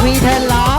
灰太狼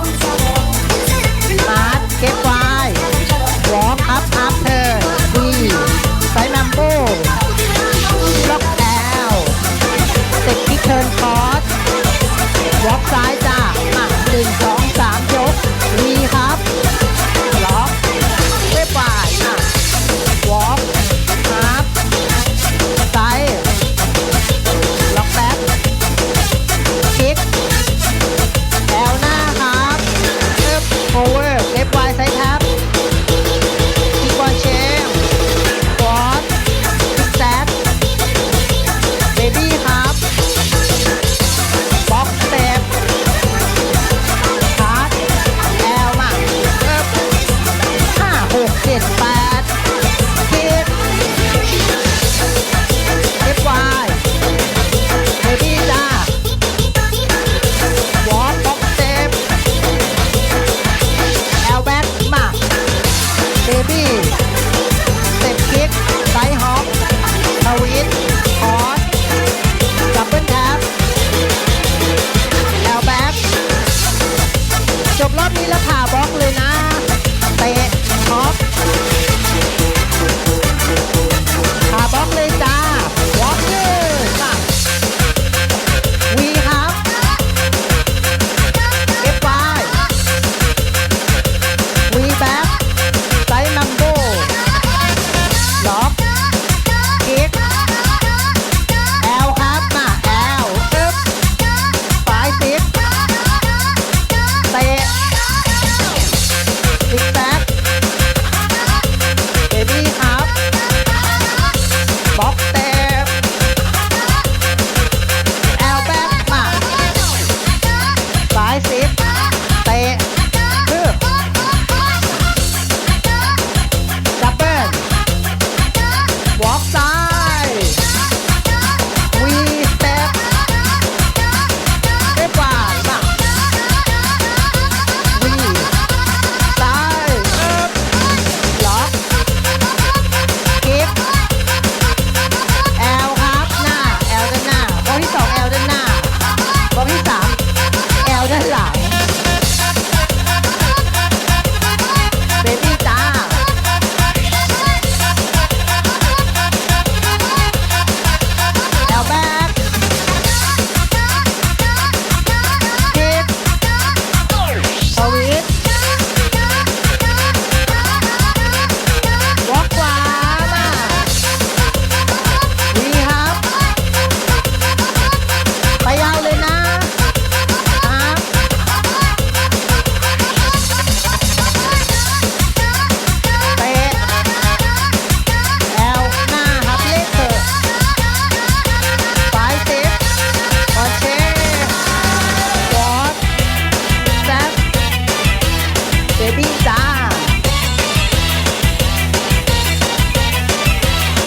บี้จ้า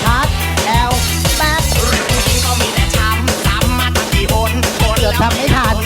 พัดแอล้วแป๊บรุ่นนี้เขามีแต่ช้ำซ้ำมาตั้งกี่หนคนเกือบทำไม่ทัน